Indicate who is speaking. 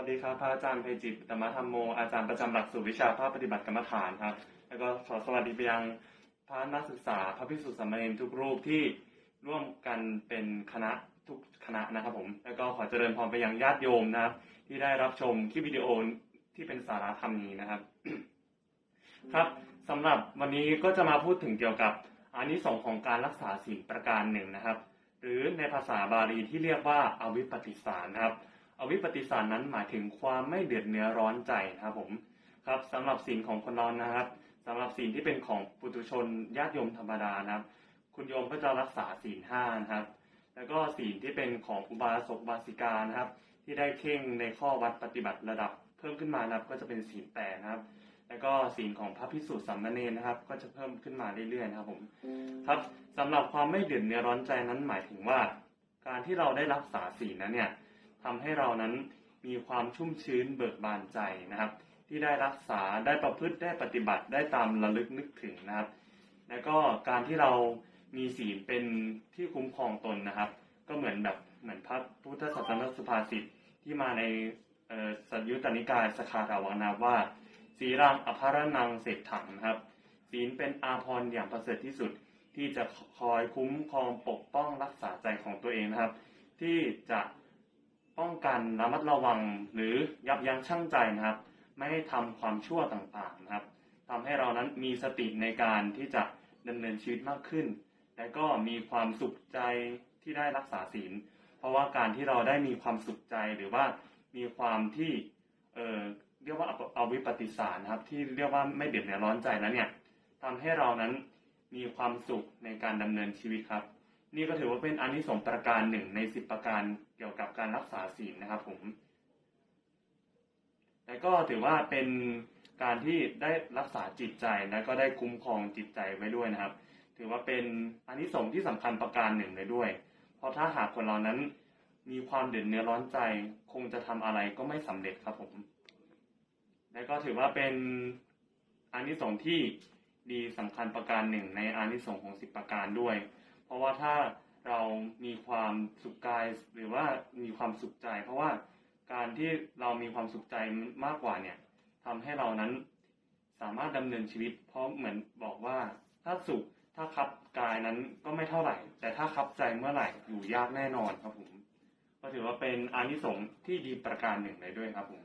Speaker 1: วัสดีครับพระอาจารย์ไพจิตรธรรมธรรมโมอาจารย์ประจำหลักสูตรวิชาภาคปฏิบัติกรรมฐานครับ แล้วก็ขอสวัสดีไปยังพระนักศึกษาพระภิกษุสามเณรทุกรูปที่ร่วมกันเป็นคณะทุกคณะนะครับผม แล้วก็ขอเจริญพรไปยังญาติโยมนะครับ ที่ได้รับชมคลิปวิดีโอที่เป็นสาระธรรมนี้นะครับ ครับสำหรับวันนี้ก็จะมาพูดถึงเกี่ยวกับอานิสงส์ของการรักษาศีลประการหนึ่งนะครับ หรือในภาษาบาลีที่เรียกว่าอวิปปิสารนะครับ อวิปปิสารนั้นหมายถึงความไม่เดือดเนื้อร้อนใจนะครับผมครับสำหรับศีลของคนเรานะครับสำหรับศีลที่เป็นของปุถุชนญาติโยมธรรมดานะครับ คุณโยมก็จะรักษาศีลห้านะครับ แล้วก็ศีลที่เป็นของอุบาสกบาสิกานะครับ ที่ได้เข่งในข้อวัดปฏิบัติระดับ เพิ่มขึ้นมานะครับก็จะเป็นศีลแปดนะครับ แล้วก็ศีลของพระพิสุสามเณรนะครับ ก็จะเพิ่มขึ้นมาเรื่อยๆนะครับผมครับสำหรับความไม่เดือดเนื้อร้อนใจนั้นหมายถึงว่า การที่เราได้รักษาศีลนั้นเนี่ย ทำให้เรานั้นมีความชุ่มชื้นเบิกบานใจนะครับ ที่ได้รักษาได้ประพฤติได้ปฏิบัติได้ตามระลึกนึกถึงนะครับ แล้วก็การที่เรามีศีลเป็นที่คุ้มครองตนนะครับ ก็เหมือนแบบเหมือนพระพุทธศาสนสุภาษิตที่มาในสัญยุตตนิกายสคาราวังนาว่าสีรังอภารนังเศษฐังนะครับ ศีลเป็นอาภรณ์อย่างประเสริฐที่สุดที่จะคอยคุ้มครองปกป้องรักษาใจของตัวเองนะครับ ที่จะ ป้องกันระมัดระวังหรือยับยั้งชั่งใจนะครับ ไม่ให้ทำความชั่วต่างๆนะครับทำให้เรานั้นมีสติในการที่จะดำเนินชีวิตมากขึ้น และก็มีความสุขใจที่ได้รักษาศีล เพราะว่าการที่เราได้มีความสุขใจหรือว่ามีความที่เออเรียกว่าเอาวิปฏิสารนะครับ ที่เรียกว่าไม่เดือดเนร้อนใจแล้วเนี่ยทำให้เรานั้นมีความสุขในการดำเนินชีวิตครับ นี่ก็ถือว่าเป็นอานิสงส์ประการหนึ่งในสิบประการเกี่ยวกับการรักษาศีลนะครับผมและก็ถือว่าเป็นการที่ได้รักษาจิตใจและก็ได้คุ้มครองจิตใจไว้ด้วยนะครับ ถือว่าเป็นอานิสงส์ที่สำคัญประการหนึ่งเลยด้วย เพราะถ้าหากคนเรานั้นมีความเดือดเนื้อร้อนใจ คงจะทำอะไรก็ไม่สำเร็จครับผม และก็ถือว่าเป็นอานิสงส์ที่ดีสำคัญประการหนึ่งในอานิสงส์ของสิบประการด้วย เพราะว่าถ้าเรามีความสุขกายหรือว่ามีความสุขใจ เพราะว่าการที่เรามีความสุขใจมากกว่าเนี่ยทำให้เรานั้นสามารถดำเนินชีวิต เพราะเหมือนบอกว่าถ้าสุขถ้าคับกายนั้นก็ไม่เท่าไหร่ แต่ถ้าคับใจเมื่อไหร่อยู่ยากแน่นอนครับผมก็ถือว่าเป็นอานิสงส์ที่ดีประการหนึ่งเลยด้วยครับผม